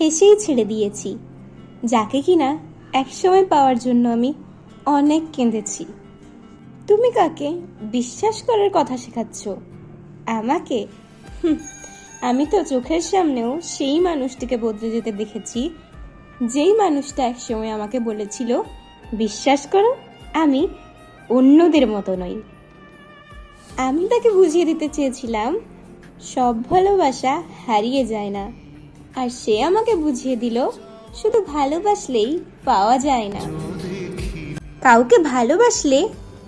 হেসেই ছেড়ে দিয়েছি। যাকে কিনা একসময় পাওয়ার জন্য আমি অনেক কেঁদেছি। তুমি কাকে বিশ্বাস করার কথা শেখাচ্ছ? আমাকে? আমি তো চোখের সামনেও সেই মানুষটিকে বদলে যেতে দেখেছি, যেই মানুষটা একসময় আমাকে বলেছিল, বিশ্বাস করো, আমি অন্যদের মতো নই। আমি তাকে বুঝিয়ে দিতে চেয়েছিলাম, সব ভালোবাসা হারিয়ে যায় না। আর সে আমাকে বুঝিয়ে দিল, শুধু ভালোবাসলেই পাওয়া যায় না। কাউকে ভালোবাসলে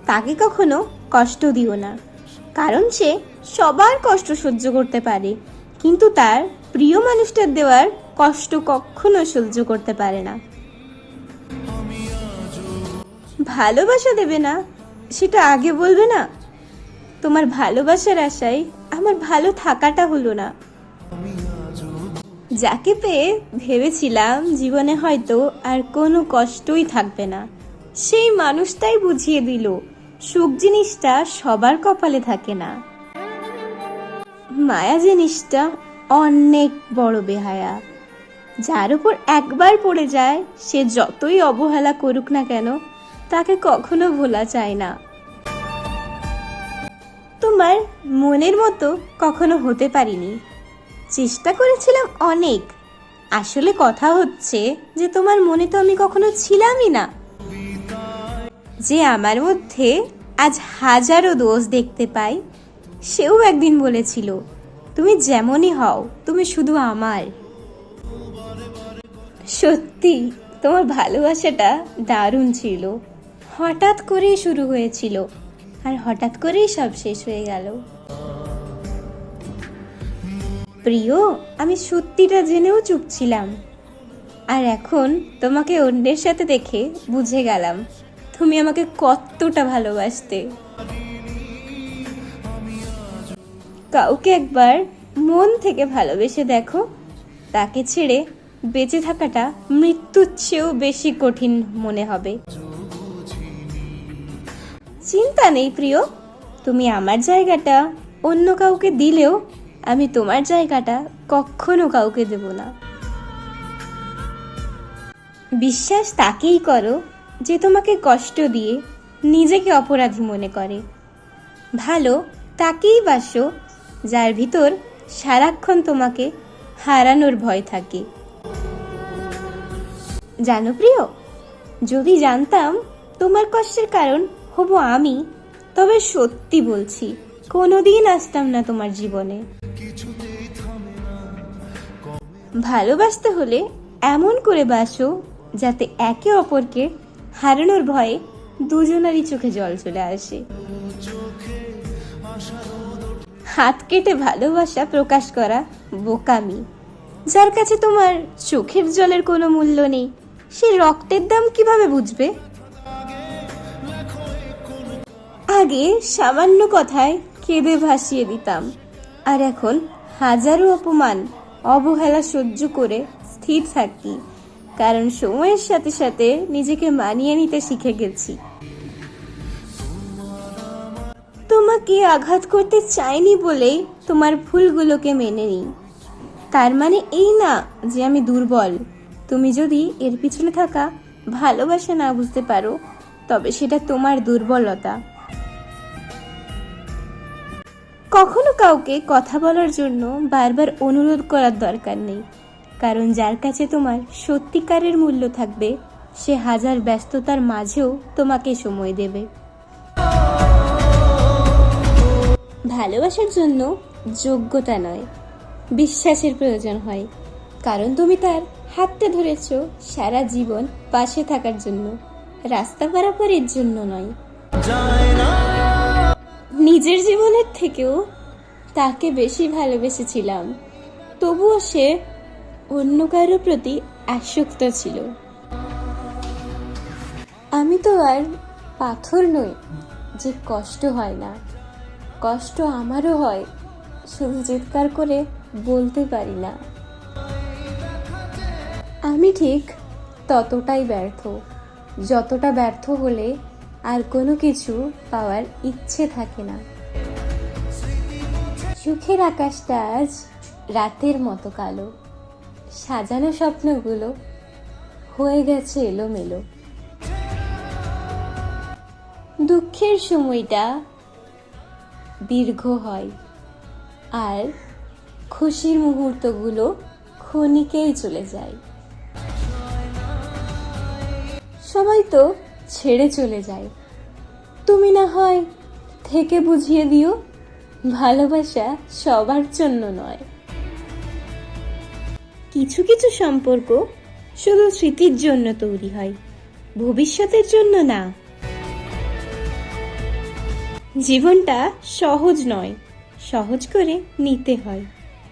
তাকে কখনো কষ্ট দিও না, কারণ সে সবার কষ্ট সহ্য করতে পারে, কিন্তু তার প্রিয় মানুষটার দেওয়ার কষ্ট কখনো সহ্য করতে পারে না। ভালোবাসা দেবে না, সেটা আগে বলবে না। তোমার ভালোবাসার আশায় আমার ভালো থাকাটা হলো না। যাকে পেয়ে ভেবেছিলাম জীবনে হয়তো আর কোনো কষ্টই থাকবে না, সেই মানুষটাই বুঝিয়ে দিল, সুখ জিনিসটা সবার কপালে থাকে না। মায়া জিনিসটা অনেক বড় বেহায়া। যার উপর একবার পড়ে যায়, সে যতই অবহেলা করুক না কেন, তাকে কখনো ভোলা যায় না। তোমার মনের মতো কখনো হতে পারিনি। চেষ্টা করেছিলাম অনেক। আসলে কথা হচ্ছে যে তোমার মনে তো আমি কখনো ছিলামই না। যে আমার মধ্যে আজ হাজারো দোষ দেখতে পাই, সেও একদিন বলেছিল, তুমি যেমনই হও, তুমি শুধু আমার। সত্যি, তোমার ভালোবাসাটা দারুণ ছিল। হঠাৎ করেই শুরু হয়েছিল, আর হঠাৎ করেই সব শেষ হয়ে গেল। প্রিয়, আমি সত্যিটা জেনেও চুপ ছিলাম। আর এখন তোমাকে অন্যের সাথে দেখে বুঝে গেলাম, তুমি আমাকে কতটা ভালোবাসতে। কাউকে একবার মন থেকে ভালোবেসে দেখো, তাকে ছেড়ে বেঁচে থাকাটা মৃত্যুর চেয়েও বেশি কঠিন মনে হবে। চিন্তা নেই প্রিয়, তুমি আমার জায়গাটা অন্য কাউকে দিলেও আমি তোমার জায়গাটা কখনো কাউকে দেব না। বিশ্বাস তাকেই করো যে তোমাকে কষ্ট দিয়ে নিজেকে অপরাধী মনে করে। ভালো তাকেই বাসো, যার ভিতর সারাক্ষণ তোমাকে হারানোর ভয় থাকে। জানো প্রিয়, যদি জানতাম তোমার কষ্টের কারণ হব আমি, তবে সত্যি বলছি, কোনোদিন আসতাম না তোমার জীবনে। ভালোবাসতে হলে এমন করে বাসো যাতে একে অপরকে হারানোর ভয়ে দুজনারই চোখে জল চলে আসে। হাত কেটে ভালোবাসা প্রকাশ করা বোকামি। যার কাছে তোমার চোখের জলের কোনো মূল্য নেই, সে রক্তের দাম কীভাবে বুঝবে? আগে সামান্য কথায় কেঁদে ভাসিয়ে দিতাম, আর এখন হাজারো অপমান অবহেলা সহ্য করে স্থির থাকি, কারণ সময়ের সাথে সাথে নিজেকে মানিয়ে নিতে শিখে গেছি। তোমাকে আঘাত করতে চাইনি বলেই তোমার ভুলগুলোকে মেনে নিই। তার মানে এই না যে আমি দুর্বল। তুমি যদি এর পিছনে থাকা ভালোবাসা না বুঝতে পারো, তবে সেটা তোমার দুর্বলতা। কখনো কাউকে কথা বলার জন্য বারবার অনুরোধ করার দরকার নেই। কারণ যার কাছে তোমার সত্যিকারের মূল্য থাকবে, সে হাজার ব্যস্ততার মাঝেও তোমাকে সময় দেবে। ভালোবাসার জন্য যোগ্যতা নয়, বিশ্বাসের প্রয়োজন হয়। কারণ তুমি তার হাতটা ধরেছ সারা জীবন পাশে থাকার জন্য, রাস্তা পারাপারের জন্য নয়। নিজের জীবনের থেকেও তাকে বেশি ভালোবেসেছিলাম। তবুও সে অন্য কারও প্রতি আসক্ত ছিল। আমি তো আর পাথর নই যে কষ্ট হয় না। কষ্ট আমারও হয়, শুধু চিৎকার করে বলতে পারি না। আমি ঠিক ততটাই ব্যর্থ। যতটা ব্যর্থ হলে আর কোনো কিছু পাওয়ার ইচ্ছে থাকে না। সুখের আকাশটা আজ রাতের মতো কালো। সাজানো স্বপ্নগুলো হয়ে গেছে এলোমেলো। দুঃখের সময়টা দীর্ঘ হয় আর খুশির মুহূর্তগুলো ক্ষণিকেই চলে যায়। সবাই তো ছেড়ে চলে যায়। তুমি না হয় থেকে বুঝিয়ে দিও, ভালোবাসা সবার জন্য নয়। কিছু কিছু সম্পর্ক শুধু স্মৃতির জন্য তৈরি হয়, ভবিষ্যতের জন্য না। জীবনটা সহজ নয়, সহজ করে নিতে হয়,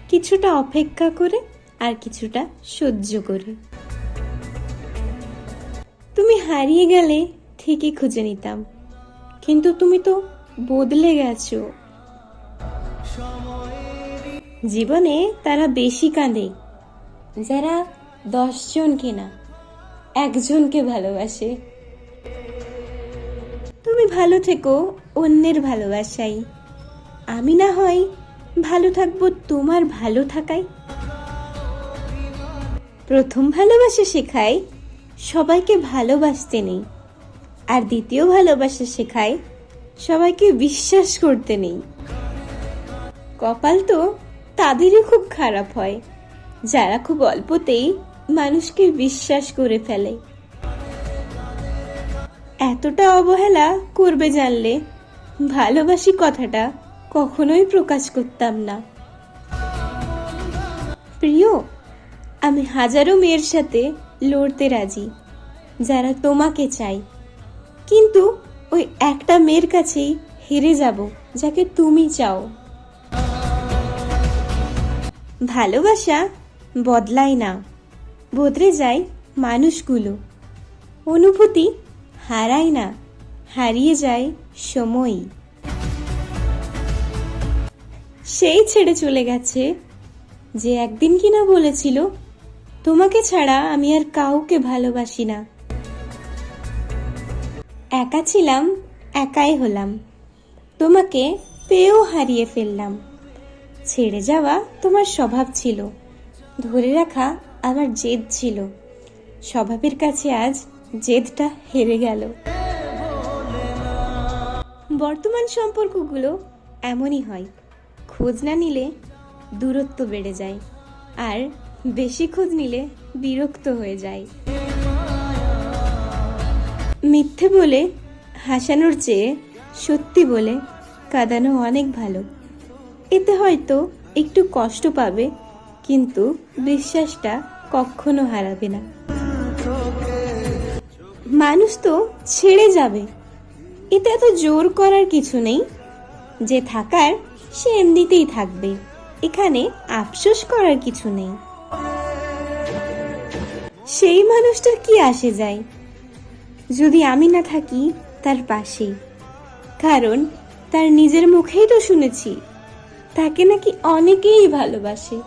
কিছুটা অপেক্ষা করে আর কিছুটা সহ্য করে। তুমি হারিয়ে গেলে ঠিকই খুঁজে নিতাম। কিন্তু তুমি তো বদলে গেছো। জীবনে তারা বেশি কাঁদে, যারা দশজনকে না একজনকে ভালোবাসে। তুমি ভালো থেকো, অন্যের ভালোবাসাই। আমি না হয় ভালো থাকব তোমার ভালো থাকাই। প্রথম ভালোবাসা শেখায় সবাইকে ভালোবাসতে নেই। আর দ্বিতীয় ভালোবাসা শেখায় সবাইকে বিশ্বাস করতে নেই। কপাল তো তাদেরই খুব খারাপ হয়, যারা খুব অল্পতেই মানুষকে বিশ্বাস করে ফেলে। এতটা অবহেলা করবে জানলে ভালোবাসি কথাটা কখনোই প্রকাশ করতাম না। প্রিয়, আমি হাজারো মেয়ের সাথে লড়তে রাজি, যারা তোমাকে চাই কিন্তু ওই একটা মেয়ের কাছেই হেরে যাব, যাকে তুমি চাও। ভালোবাসা বদলায় না, বদলে যায় মানুষগুলো। অনুভূতি হারায় না, হারিয়ে যায় সময়ই। সেই ছেড়ে চলে গেছে যে একদিন কিনা বলেছিল তোমাকে ছাড়া আমি আর কাউকে ভালোবাসি না। একা ছিলাম, একাই হলাম। তোমাকে পেয়েও হারিয়ে ফেললাম। ছেড়ে যাওয়া তোমার স্বভাব ছিল। ধরে রাখা আমার জেদ ছিল। স্বভাবের কাছে আজ জেদটা হেরে গেল। বর্তমান সম্পর্কগুলো এমনই হয়। খোঁজ না নিলে দূরত্ব বেড়ে যায়। আর বেশি খোঁজ নিলে বিরক্ত হয়ে যায়। মিথ্যে বলে হাসানোর চেয়ে সত্যি বলে কাঁদানো অনেক ভালো। এতে হয়তো একটু কষ্ট পাবে, কিন্তু বিশ্বাসটা কখনো হারাবে না। মানুষ তো ছেড়ে যাবে। এতে এত জোর করার কিছু নেই। যে থাকার সে এমনিতেই থাকবে। এখানে আফসোস করার কিছু নেই। সেই মানুষটার কি আসে যায়? যদি আমি না থাকি, তার পাশে কারণ, তার নিজের মুখেই তো শুনেছি। তাকে নাকি অনেকেই ভালোবাসে।